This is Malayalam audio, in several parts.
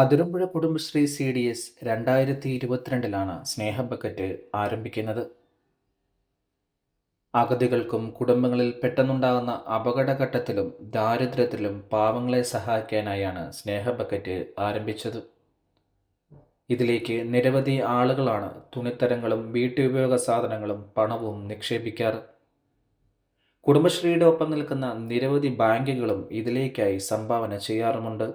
Athirampuzha Kudumbashree C D S രണ്ടായിരത്തി ഇരുപത്തിരണ്ടിലാണ് സ്നേഹ ബക്കറ്റ് ആരംഭിക്കുന്നത്. അഗതികൾക്കും കുടുംബങ്ങളിൽ പെട്ടെന്നുണ്ടാകുന്ന അപകടഘട്ടത്തിലും ദാരിദ്ര്യത്തിലും പാവങ്ങളെ സഹായിക്കാനായാണ് സ്നേഹ ബക്കറ്റ് ആരംഭിച്ചത്. ഇതിലേക്ക് നിരവധി ആളുകളാണ് തുണിത്തരങ്ങളും വീട്ടുപയോഗ സാധനങ്ങളും പണവും നിക്ഷേപിക്കാറ്. കുടുംബശ്രീയുടെ ഒപ്പം നിൽക്കുന്ന നിരവധി ബാങ്കുകളും ഇതിലേക്കായി സംഭാവന ചെയ്യാറുമുണ്ട്.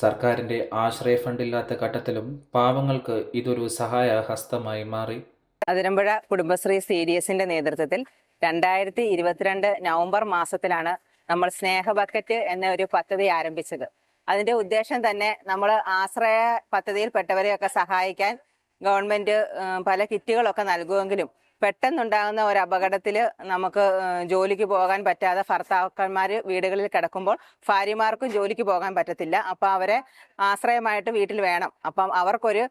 സർക്കാരിന്റെ ആശ്രയ ഫണ്ടില്ലാത്ത ഘട്ടത്തിലും പാവങ്ങൾക്ക് ഇതൊരു സഹായ ഹസ്തമായി മാറി. അതിരമ്പുഴ കുടുംബശ്രീ സി ഡി എസിന്റെ നേതൃത്വത്തിൽ രണ്ടായിരത്തി ഇരുപത്തിരണ്ട് നവംബർ മാസത്തിലാണ് നമ്മൾ സ്നേഹ ബക്കറ്റ് എന്ന ഒരു പദ്ധതി ആരംഭിച്ചത്. അതിന്റെ ഉദ്ദേശം തന്നെ നമ്മൾ ആശ്രയ പദ്ധതിയിൽപ്പെട്ടവരെയൊക്കെ സഹായിക്കാൻ ഗവൺമെന്റ് പല കിറ്റുകളൊക്കെ നൽകുമെങ്കിലും പെട്ടെന്നുണ്ടാകുന്ന ഒരു അപകടത്തിൽ നമുക്ക് ജോലിക്ക് പോകാൻ പറ്റാതെ ഭർത്താക്കന്മാർ വീടുകളിൽ കിടക്കുമ്പോൾ ഭാര്യമാർക്കും ജോലിക്ക് പോകാൻ പറ്റത്തില്ല. അപ്പം അവരെ ആശ്രയമായിട്ട് വീട്ടിൽ വേണം. അപ്പം അവർക്കൊരു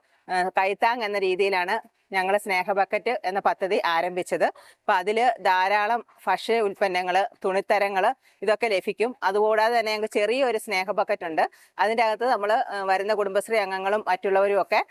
കൈത്താങ് എന്ന രീതിയിലാണ് ഞങ്ങൾ സ്നേഹ ബക്കറ്റ് എന്ന പദ്ധതി ആരംഭിച്ചത്. അപ്പം അതിൽ ധാരാളം ഭക്ഷ്യ ഉൽപ്പന്നങ്ങൾ തുണിത്തരങ്ങൾ ഇതൊക്കെ ലഭിക്കും. അതുകൂടാതെ തന്നെ ഞങ്ങൾക്ക് ചെറിയൊരു സ്നേഹ ബക്കറ്റ് ഉണ്ട് അതിന്റെ അകത്ത് നമ്മൾ വരുന്ന കുടുംബശ്രീ അംഗങ്ങളും മറ്റുള്ളവരും ഒക്കെ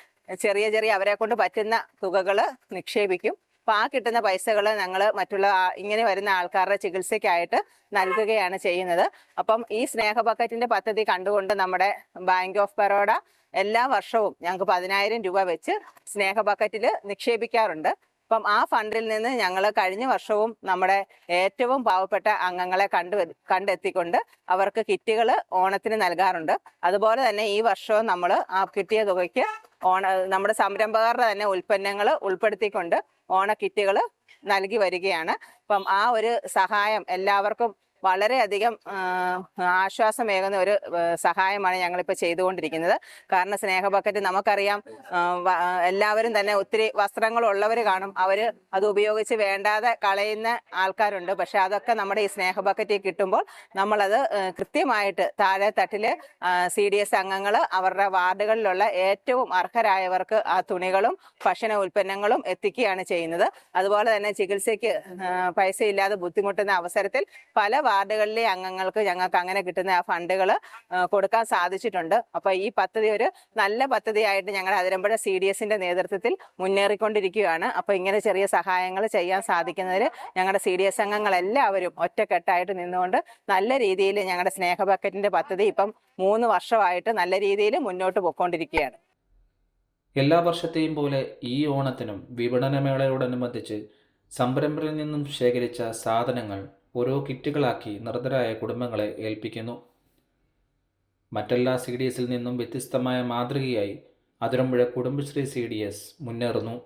ചെറിയ ചെറിയ അവരെ കൊണ്ട് പറ്റുന്ന തുകകൾ നിക്ഷേപിക്കും. അപ്പം ആ കിട്ടുന്ന പൈസകൾ ഞങ്ങൾ മറ്റുള്ള ഇങ്ങനെ വരുന്ന ആൾക്കാരുടെ ചികിത്സയ്ക്കായിട്ട് നൽകുകയാണ് ചെയ്യുന്നത്. അപ്പം ഈ സ്നേഹ ബക്കറ്റിന്റെ പദ്ധതി കണ്ടുകൊണ്ട് നമ്മുടെ ബാങ്ക് ഓഫ് ബറോഡ എല്ലാ വർഷവും ഞങ്ങൾക്ക് പതിനായിരം രൂപ വെച്ച് സ്നേഹ ബക്കറ്റിൽ നിക്ഷേപിക്കാറുണ്ട്. അപ്പം ആ ഫണ്ടിൽ നിന്ന് ഞങ്ങൾ കഴിഞ്ഞ വർഷവും നമ്മുടെ ഏറ്റവും പാവപ്പെട്ട അംഗങ്ങളെ കണ്ടു കണ്ടെത്തിക്കൊണ്ട് അവർക്ക് കിറ്റുകൾ ഓണത്തിന് നൽകാറുണ്ട്. അതുപോലെ തന്നെ ഈ വർഷവും നമ്മൾ ആ കിട്ടിയ തുകയ്ക്ക് ഓണ നമ്മുടെ സംരംഭകരുടെ തന്നെ ഉൽപ്പന്നങ്ങൾ ഉൾപ്പെടുത്തിക്കൊണ്ട് ഓണ കിറ്റുകൾ നൽകി വരികയാണ്. അപ്പം ആ ഒരു സഹായം എല്ലാവർക്കും വളരെയധികം ആശ്വാസമേകുന്ന ഒരു സഹായമാണ് ഞങ്ങളിപ്പോൾ ചെയ്തുകൊണ്ടിരിക്കുന്നത്. കാരണം സ്നേഹ ബക്കറ്റ് നമുക്കറിയാം എല്ലാവരും തന്നെ ഒത്തിരി വസ്ത്രങ്ങളുള്ളവർ കാണും. അവർ അത് ഉപയോഗിച്ച് വേണ്ടാതെ കളയുന്ന ആൾക്കാരുണ്ട്. പക്ഷെ അതൊക്കെ നമ്മുടെ ഈ സ്നേഹ ബക്കറ്റിൽ കിട്ടുമ്പോൾ നമ്മളത് കൃത്യമായിട്ട് താഴെ തട്ടിൽ സി ഡി എസ് അംഗങ്ങൾ അവരുടെ വാർഡുകളിലുള്ള ഏറ്റവും അർഹരായവർക്ക് ആ തുണികളും ഭക്ഷണ ഉൽപ്പന്നങ്ങളും എത്തിക്കുകയാണ് ചെയ്യുന്നത്. അതുപോലെ തന്നെ ചികിത്സയ്ക്ക് പൈസ ഇല്ലാതെ ബുദ്ധിമുട്ടുന്ന അവസരത്തിൽ പല വാർഡുകളിലെ അംഗങ്ങൾക്ക് ഞങ്ങൾക്ക് അങ്ങനെ കിട്ടുന്ന ആ ഫണ്ടുകൾ കൊടുക്കാൻ സാധിച്ചിട്ടുണ്ട്. അപ്പൊ ഈ പദ്ധതി ഒരു നല്ല പദ്ധതിയായിട്ട് ഞങ്ങൾ അതിരമ്പുഴ സി ഡി എസിന്റെ നേതൃത്വത്തിൽ മുന്നേറിക്കൊണ്ടിരിക്കുകയാണ്. അപ്പൊ ഇങ്ങനെ ചെറിയ സഹായങ്ങൾ ചെയ്യാൻ സാധിക്കുന്നതിൽ ഞങ്ങളുടെ സി ഡി എസ് അംഗങ്ങൾ എല്ലാവരും ഒറ്റക്കെട്ടായിട്ട് നിന്നുകൊണ്ട് നല്ല രീതിയിൽ ഞങ്ങളുടെ സ്നേഹ ബക്കറ്റിന്റെ പദ്ധതി ഇപ്പം മൂന്ന് വർഷമായിട്ട് നല്ല രീതിയിൽ മുന്നോട്ട് പോയിക്കൊണ്ടിരിക്കുകയാണ് എല്ലാ വർഷത്തെയും പോലെ ഈ ഓണത്തിനും വിപണനമേളയോടനുബന്ധിച്ച് സംരംഭരിൽ നിന്നും ശേഖരിച്ച സാധനങ്ങൾ ഓരോ കിറ്റുകളാക്കി നിർദ്ധരായ കുടുംബങ്ങളെ ഏൽപ്പിക്കുന്നു. മറ്റെല്ലാ സി ഡി എസിൽ നിന്നും വ്യത്യസ്തമായ മാതൃകയായി Athirampuzha Kudumbashree C D S മുന്നേറുന്നു.